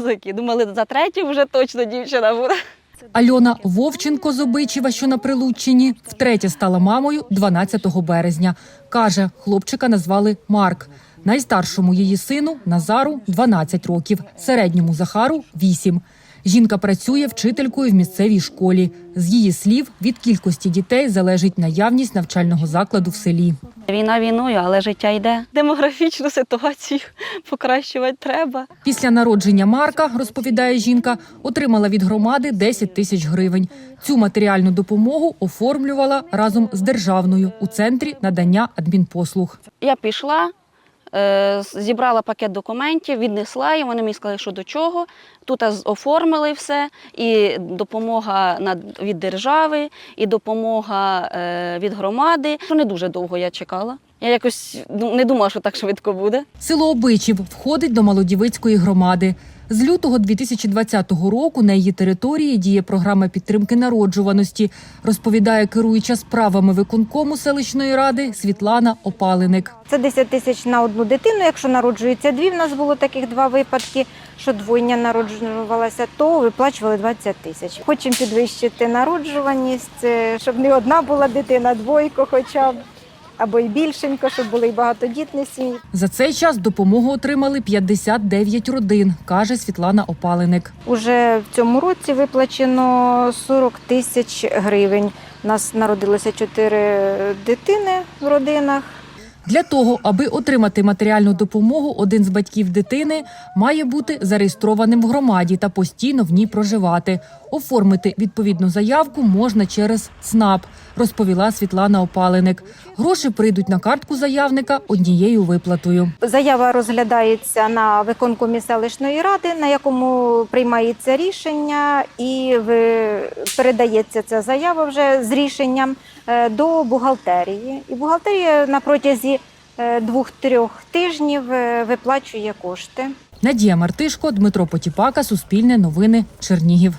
козаки. Думали, за третю вже точно дівчина буде. Альона Вовченко з Обичева, що на Прилуччині, втретє стала мамою 12 березня. Каже, хлопчика назвали Марк. Найстаршому її сину Назару 12 років, середньому Захару 8. Жінка працює вчителькою в місцевій школі. З її слів, від кількості дітей залежить наявність навчального закладу в селі. Війна війною, але життя йде. Демографічну ситуацію покращувати треба. Після народження Марка, розповідає жінка, отримала від громади 10 тисяч гривень. Цю матеріальну допомогу оформлювала разом з державною у центрі надання адмінпослуг. Я пішла, зібрала пакет документів, віднесла і Вони мені сказали, що до чого. Тут оформили все, і допомога від держави, і допомога е, від громади. Не дуже довго я чекала. Я якось ну, не думала, що так швидко буде. Село Обичів входить до Малодівицької громади. З лютого 2020 року на її території діє програма підтримки народжуваності, розповідає керуюча справами виконкому селищної ради Світлана Опалиник. Це 10 тисяч на одну дитину. Якщо народжується дві, в нас було таких два випадки, що двойня народжувалася, то виплачували 20 тисяч. Хочемо підвищити народжуваність, е, щоб не одна була дитина, двойко хоча б, або й більшенько, щоб були й багатодітні сім'ї. За цей час допомогу отримали 59 родин, каже Світлана Опалиник. Уже в цьому році виплачено 40 тисяч гривень. У нас народилося чотири дитини в родинах. Для того, аби отримати матеріальну допомогу, один з батьків дитини має бути зареєстрованим в громаді та постійно в ній проживати. Оформити відповідну заявку можна через ЦНАП, розповіла Світлана Опалиник. Гроші прийдуть на картку заявника однією виплатою. Заява розглядається на виконкомі селищної ради, на якому приймається рішення, і передається ця заява вже з рішенням е, до бухгалтерії. І бухгалтерія на протязі е, двох-трьох тижнів е, виплачує кошти. Надія Мартишко, Дмитро Потіпака, Суспільне новини, Чернігів.